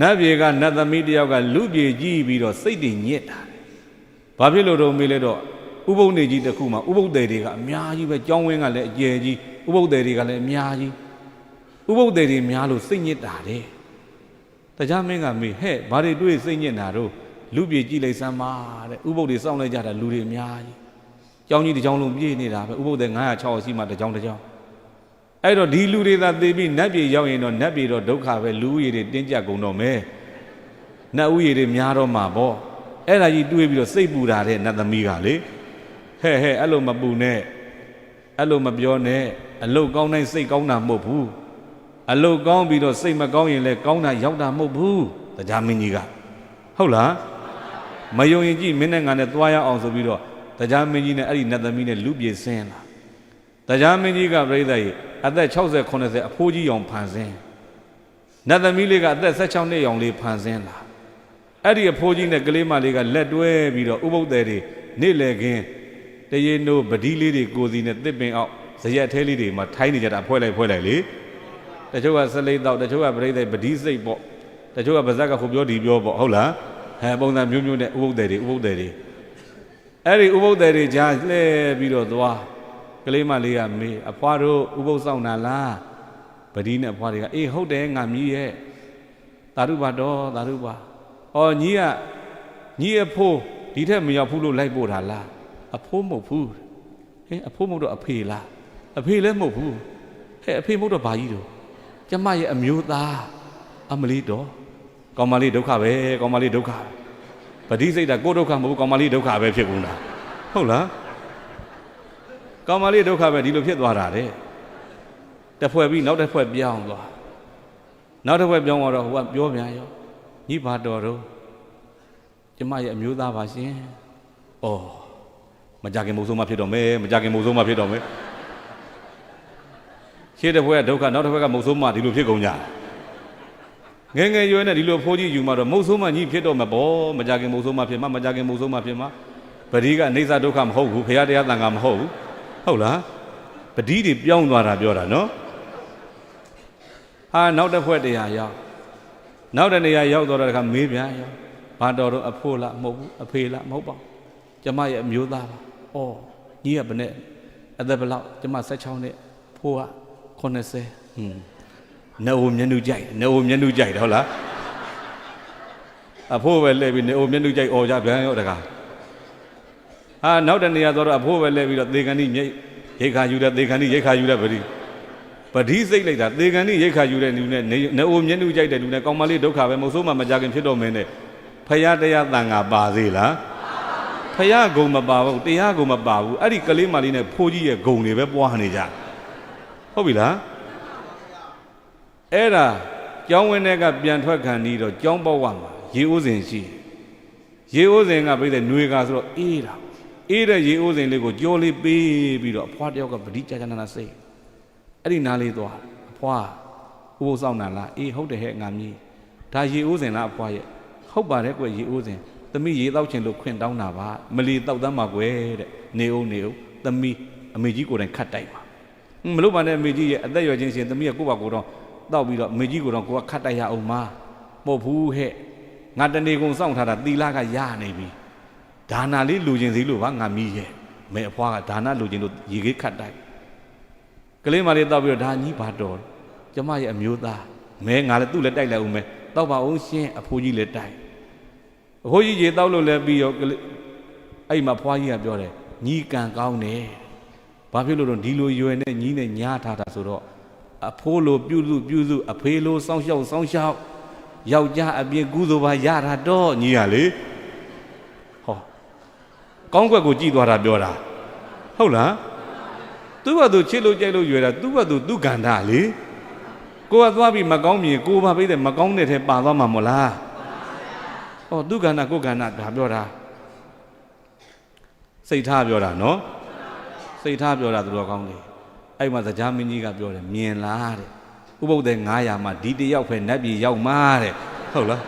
နတ်ပြေကနတ်သမီးတယောက်ကလူပြေကြီးပြီးတော့စိတ်တွေညစ်တာဘာဖြစ်လို့တော့မေးလဲတော့ဥပုပ်နေကြီးတစ်ခုမှာဥပုပ်တယ်တွေကအများကြီးပဲကြောင်းဝင်းကလည်းအကျယ်ကြီးဥပုပ်တယ်တွေကလည်းအများကြီးဥပုပ်တယ်တွေများလို့စိတ်ညစ်တာတဲ့တရားမင်းကမေးဟဲ့ဘာတွေတွေ့စိတ်ညစ်တာတော့လူပြေကြည့်လိုက်စမ်းပါတဲ့ဥပုပ်တွေစောင့်လိုက်ကြတာလူတွေအများကြီးကြောင်းကြီးတစ်ကြောင်းလုံးပြေးနေတာပဲဥပုပ်တယ်900 600ရှိမှတစ်ကြောင်းတစ်ကြောင်း အဲ့တော့ဒီလူတွေသာသိပြီးနတ်ပြည်ရောက်ရင်တော့နတ်ပြည်တော့ဒုက္ခပဲလူဦးရေတွေတင်းကြပ်ကုန်တော့မယ်နတ်ဦးရေတွေများတော့မှာပေါ့အဲ့ဒါကြီးတွေးပြီးတော့စိတ်ပူတာတဲ့နတ်သမီးကလေဟဲ့ဟဲ့အဲ့လိုမပူနဲ့အဲ့လိုမပြောနဲ့အလုတ်ကောင်းတိုင်းစိတ်ကောင်းတာမဟုတ်ဘူးအလုတ်ကောင်းပြီးတော့စိတ်မကောင်းရင်လည်းကောင်းတာရောက်တာမဟုတ်ဘူးတရားမင်းကြီးကဟုတ်လားမယုံရင်ကြည့်မင်းနဲ့ငါနဲ့သွားရအောင်ဆိုပြီးတော့တရားမင်းကြီးနဲ့အဲ့ဒီနတ်သမီးနဲ့လူပြေဆင်းလာတရားမင်းကြီးကပြိဿကြီး အသက်60 80အဖိုးကြီးရောင်ဖန်ဆင်းနတ်သမီးလေးကအသက်16နှစ်ရောင်လေးဖန်ဆင်းလာအဲ့ဒီအဖိုးကြီးနဲ့ကလေးမလေးကလက်တွဲပြီးတော့ဥပုပ်တယ်တွေနေ့လေခင်းတရေနိုးပတိလေးတွေကိုစီနဲ့တစ်ပင်အောက်ဇရက်ထဲလေးတွေမှာထိုင်းနေကြတာဖွဲလိုက်ဖွဲလိုက်လေတချို့ကစလိတ်တော့တချို့ကပြိဿပတိစိတ်ပေါ့တချို့ကဗဇက်ကခုပြောဒီပြောပေါ့ဟုတ်လားဟဲပုံစံမျိုးမျိုးနဲ့ဥပုပ်တယ်တွေဥပုပ်တယ်တွေအဲ့ဒီဥပုပ်တယ်တွေကြားလှဲပြီးတော့သွား ကလေးမလေးကမေးအဖွားတို့ဥပုသ်ဆောင်တာလားပတိနဲ့အဖွားတွေကအေးဟုတ်တယ်ငါမြည်ရဲ့သာဓုပါတော်သာဓုပါဩညီကညီအဖိုးဒီထက်မရောက်ဘူးလို့လိုက်ပို့တာလားအဖိုးမဟုတ်ဘူးဟင်အဖိုးမဟုတ်တော့အဖေလားအဖေလည်းမဟုတ်ဘူးဟဲ့အဖေမဟုတ်တော့ဘာကြီးတော့ကျမရဲ့အမျိုးသားအမလီတော်ကောင်မလေးဒုက္ခပဲကောင်မလေးဒုက္ခပတိစိတ်တာကိုယ်ဒုက္ခမဟုတ်ဘူးကောင်မလေးဒုက္ခပဲဖြစ်ကုန်တာဟုတ်လား ကောင်မလေးဒုက္ခပဲဒီလိုဖြစ်သွားတာတဲ့တစ်ဖွဲ့ပြီးနောက်တစ်ဖွဲ့ပြောင်းသွားနောက်တစ်ဖွဲ့ပြောင်းသွားတော့ဟိုကပြောပြန်ရောညီဘာတော်တော့ကျမရဲ့အမျိုးသားပါရှင်ဩမကြခင်မိုးဆိုးမှဖြစ်တော့မယ်မကြခင်မိုးဆိုးမှဖြစ်တော့မယ်ရှေ့တစ်ဖွဲ့ကဒုက္ခနောက်တစ်ဖွဲ့ကမုတ်ဆိုးမှဒီလိုဖြစ်ကုန်ကြငယ်ငယ်ရွယ်နဲ့ဒီလိုဖိုးကြီးယူမှတော့မုတ်ဆိုးမှညီဖြစ်တော့မှာပေါ့မကြခင်မုတ်ဆိုးမှဖြစ်မှမကြခင်မုတ်ဆိုးမှဖြစ်မှပရိကအနိစ္စဒုက္ခမဟုတ်ဘူးဖရာတရားတန်ခါမဟုတ်ဘူး ဟုတ်လားပတိတွေပြောင်းသွားတာပြောတာနော်ဟာနောက်တစ်ဖွဲ့တရားရောက်နောက်တစ်နေရာရောက်တော့တခါမေးပြန်ရောဘာတော်တော့အဖိုးလားမဟုတ်ဘူးအဖေလားမဟုတ်ပါဘူးကျမရဲ့အမျိုးသားပါဩညီကဘယ်နဲ့အသက်ဘယ်လောက်ကျမ16နှစ်ဖိုးက80ဟွန်းနေအိုမျက်နှာကြိုက်နေအိုမျက်နှာကြိုက်တယ်ဟုတ်လားအဖိုးပဲလဲပြီးနေအိုမျက်နှာကြိုက်អော်ကြပြန်ရောတခါ ဟာနောက်တနေရာသွားတော့အဖိုးပဲလဲပြီးတော့သေကန်ဒီမြိတ်ရိတ်ခါယူတဲ့သေကန်ဒီရိတ်ခါယူတဲ့ပတိပတိစိတ်လိုက်တာသေကန်ဒီရိတ်ခါယူတဲ့လူနဲ့နေနေအိုမျက်နှာကြိုက်တဲ့လူနဲ့ကောင်းမလေးဒုက္ခပဲမဟုတ်ဆိုးမှမကြခင်ဖြစ်တော့မင်းနဲ့ဖရာတရားတန်ခါပါသေးလားဖရာဂုံမပါဘူးတရားဂုံမပါဘူးအဲ့ဒီကလေးမလေးနဲ့ဖိုးကြီးရဲ့ဂုံတွေပဲပွားနေကြဟုတ်ပြီလားအဲ့ဒါကျောင်းဝင်းတွေကပြန်ထွက်ခံပြီးတော့ကျောင်းပေါက်ဝမှာရေဦးစင်ရှိရေဦးစင်ကပြိတဲ့ຫນွေကဆိုတော့အေးတာ အေးတဲ့ရေအိုးစင်လေးကိုကြောလေးပေးပြီးတော့အဖွားတယောက်ကပတိကြကြနာနာစိတ်အဲ့ဒီနားလေးသွားအဖွားဥပုသ်ဆောင်တာလားအေးဟုတ်တယ်ဟဲ့ငါမြည်ဒါရေအိုးစင်လားအဖွားရဲ့ဟုတ်ပါတယ်ကွရေအိုးစင်သမီးရေတောက်ချင်လို့ခွင့်တောင်းတာပါမလီတောက်တမ်းပါကွယ်တဲ့နေအောင်နေအောင်သမီးအမေကြီးကိုယ်တိုင်ခတ်တိုက်ပါဟွန်းမလို့ပါနဲ့အမေကြီးရဲ့အသက်ရွယ်ချင်းရှင်သမီးကကိုယ့်ဘာကိုယ်တော့တောက်ပြီးတော့အမေကြီးကိုယ်တော့ကိုကခတ်တိုက်ရအောင်မပို့ဘူးဟဲ့ငါတနေကုန်စောင့်ထားတာသီလကရနေပြီ ဒါနာလေးလူချင်းစီလို့ပါငါမီးရဲ့မဲအဖွားကဒါနာလူချင်းလို့ရေခေးခတ်တိုက်ကလေးမလေးတောက်ပြီးတော့ဒါကြီးဘာတော်ကျမရဲ့အမျိုးသားမဲငါလည်းသူ့လည်းတိုက်လိုက်ဦးမဲတောက်ပါအောင်ရှင်းအဖိုးကြီးလည်းတိုက်အဖိုးကြီးရေတောက်လို့လည်းပြီးရောကလေးအဲ့မှာဖွားကြီးကပြောတယ်ညီကံကောင်းတယ်ဘာဖြစ်လို့တော့ဒီလိုရွယ်နဲ့ညီနဲ့ညားထားတာဆိုတော့အဖိုးလိုပြုစုပြုစုအဖေလိုစောင်းရှောက်စောင်းရှောက်ယောက်ျားအပြင်ကုသိုလ်ပါရတာတော့ညီရလေဟော ကောင်းကွက်ကိုကြည်သွားတာပြောတာဟုတ်လားသူ့ဘသူချစ်လို့ကြိုက်လို့ရွယ်တာသူ့ဘသူသူ့ကန္တာလေကိုကသွားပြီးမကောင်းမြင်ကိုဘာပြီးတဲ့မကောင်းတဲ့ထဲပါသွားမှာမဟုတ်လားဟောသူ့ကန္တာကိုယ်ကန္တာဒါပြောတာစိတ်ထားပြောတာနော်စိတ်ထားပြောတာသူတော်ကောင်းတယ်အဲ့မှာသကြားမင်းကြီးကပြောတယ်မြင်လားတဲ့ဥပုပ်တဲ့900မှာဒီတယောက်ပဲနတ်ပြည်ရောက်မှာတဲ့ဟုတ်လား